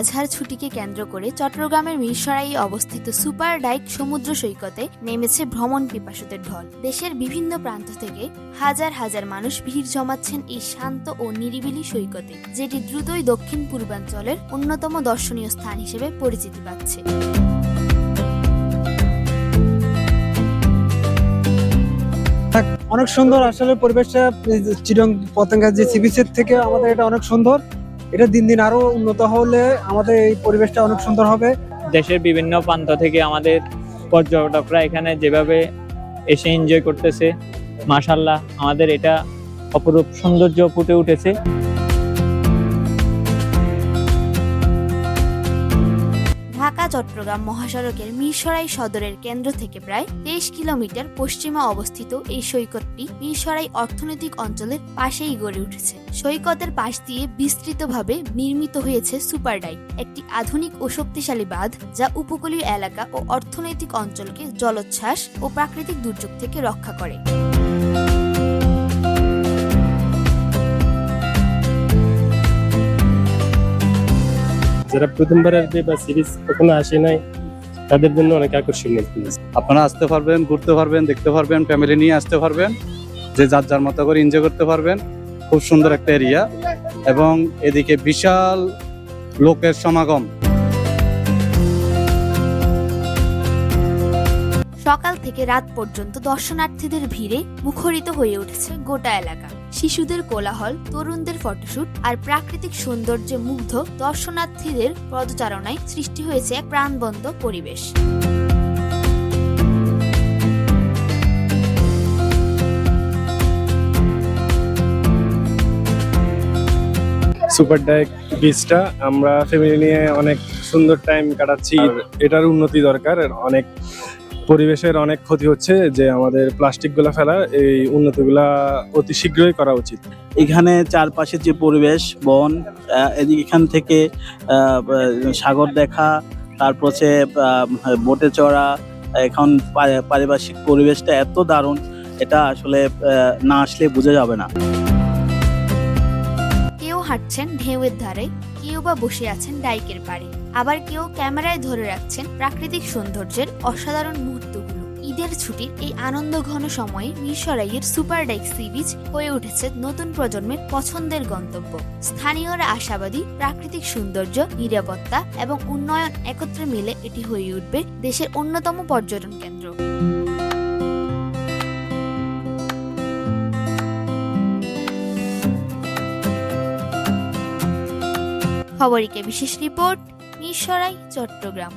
আজহার ছুটিকে কেন্দ্র করে চট্টগ্রামের মিরসরাইয়ে অবস্থিত সুপার ডাইক সমুদ্র সৈকতে নেমেছে ভ্রমণ পিপাসুদের ঢল। দেশের বিভিন্ন প্রান্ত থেকে হাজার হাজার মানুষ ভিড় জমাচ্ছেন এই শান্ত ও নিরিবিলি সৈকতে, যেটি দ্রুতই দক্ষিণ পূর্বাঞ্চলের অন্যতম দর্শনীয় স্থান হিসেবে পরিচিতি পাচ্ছে। অনেক সুন্দর আসলে পরিবেশটা চিরং পতেঙ্গা যে সিবিসের থেকে আমাদের এটা অনেক সুন্দর। এটা দিন দিন আরও উন্নত হলে আমাদের এই পরিবেশটা অনেক সুন্দর হবে। দেশের বিভিন্ন প্রান্ত থেকে আমাদের পর্যটকরা এখানে যেভাবে এসে এনজয় করতেছে মাশাল্লাহ আমাদের এটা অপরূপ সৌন্দর্য ফুটে উঠেছে। ঢাকা, চট্টগ্রাম মহাসড়কের মিরসরাই সদরের কেন্দ্র থেকে প্রায় তেইশ কিলোমিটার পশ্চিমে অবস্থিত এই সৈকতটি মিরসরাই অর্থনৈতিক অঞ্চলের পাশেই গড়ে উঠেছে। সৈকতের পাশ দিয়ে বিস্তৃতভাবে নির্মিত হয়েছে সুপার ডাইক একটি আধুনিক ও শক্তিশালী বাঁধ যা উপকূলীয় এলাকা ও অর্থনৈতিক অঞ্চলকে জলোচ্ছ্বাস ও প্রাকৃতিক দুর্যোগ থেকে রক্ষা করে। যারা প্রথমবার আসবে বা সিরিজ কখনো আসে নাই তাদের জন্য অনেক আকর্ষণীয় আপনারা আসতে পারবেন ঘুরতে পারবেন দেখতে পারবেন ফ্যামিলি নিয়ে আসতে পারবেন যে যার যার মতো করে এনজয় করতে পারবেন। খুব সুন্দর একটা এরিয়া এবং এদিকে বিশাল লোকের সমাগম। সকাল থেকে রাত পর্যন্ত দর্শনার্থীদের ভিড়ে মুখরিত হয়ে উঠেছে গোটা এলাকা। শিশুদের কোলাহল তরুণদের ফটোশুট আর প্রাকৃতিক সৌন্দর্যে মুগ্ধ দর্শনার্থীদের পদচারণায় সৃষ্টি হয়েছে এক প্রাণবন্ত পরিবেশ। সুপার ডাইক বিচটা আমরা ফ্যামিলি নিয়ে অনেক সুন্দর টাইম কাটাচ্ছি। এটার উন্নতি দরকার আর অনেক পরিবেশের অনেক ক্ষতি হচ্ছে যে আমাদের প্লাস্টিকগুলা ফেলা, এই উন্নতিগুলা অতি শীঘ্রই করা উচিত। এখানে চারপাশের যে পরিবেশ, বন এখান থেকে সাগর দেখা, তারপর হচ্ছে বোটে চড়া, এখন পারিপার্শ্বিক পরিবেশটা এত দারুণ, এটা আসলে না আসলে বোঝা যাবে না। হাঁটছেন ঢেউয়ের ধারে, কেউ বা বসে আছেন ডাইকের পাড়ে। আবার কেউ ক্যামেরায় ধরে রাখছেন প্রাকৃতিক সৌন্দর্যের অসাধারণ মুহূর্তগুলো। ঈদের ছুটির এই আনন্দ ঘন সময়ে মিরসরাইয়ের সুপার ডাইক সি বিচ হয়ে উঠেছে নতুন প্রজন্মের পছন্দের গন্তব্য। স্থানীয়রা আশাবাদী প্রাকৃতিক সৌন্দর্য, নিরাপত্তা এবং উন্নয়ন একত্রে মিলে এটি হয়ে উঠবে দেশের অন্যতম পর্যটন কেন্দ্র। খবরিকে বিশেষ রিপোর্ট নিঃসরাই চট্টগ্রাম।